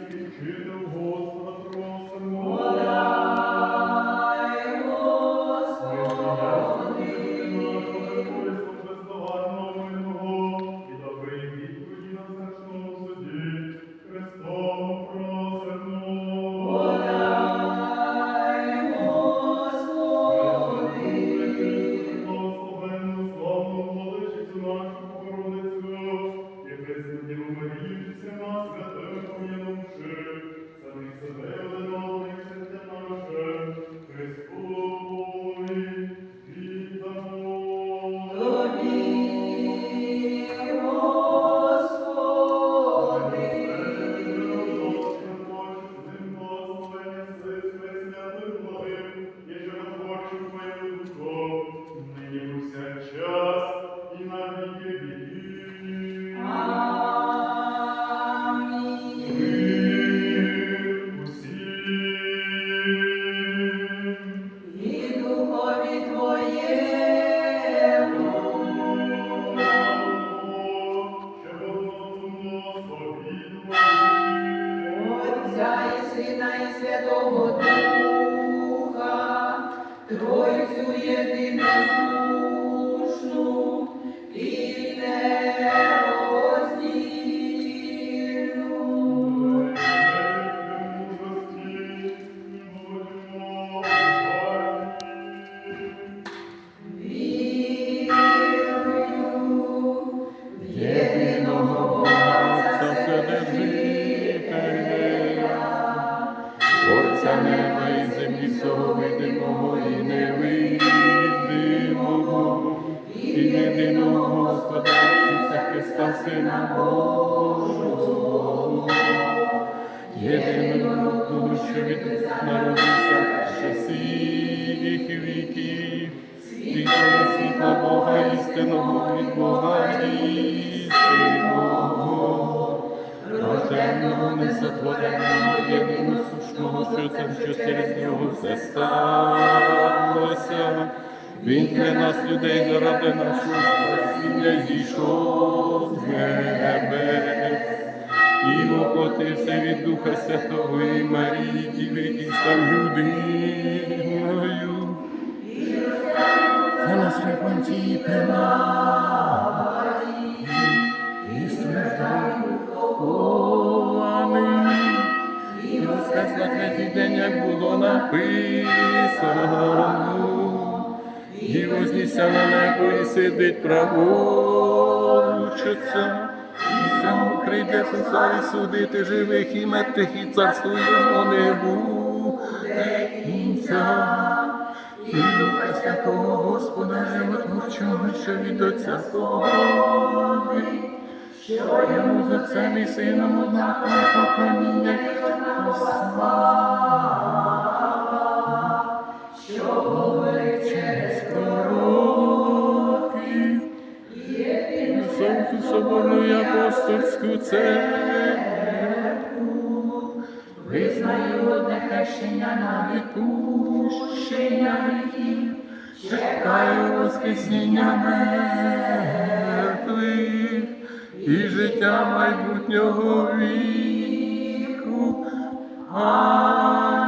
який вчитель Господа Отця і Сина і Святого Духа, Тройцю єдиносушну і нероздільну. Вірую Сина Божого, єдиного що від народився ще всіх віків, світла світла Бога, істинного від Бога, істинного. Рожденного, несотвореного, єдиносушного Отцем, що через нього все сталося. Він для нас, людей, заради нашого спасіння зійшов з небес. І воплотився від Духа Святого і Марії, і став людиною. За нас Понтії Пилаті, і страждав похований, і третій день, як було написано, і вознісся на небо, і сидить праворуч Отця, і сам прийде суса і судити живих і мертвих, і царство його не кінця. І Духа Святого Господа Животворчого, що від Отця походить, що йому з Отцем і Сином однаково поклоніння. І слава, що церкву, визнаю одне хрещення на відпущення гріхів, чекаю воскресіння мертвих і життя майбутнього віку. Амінь.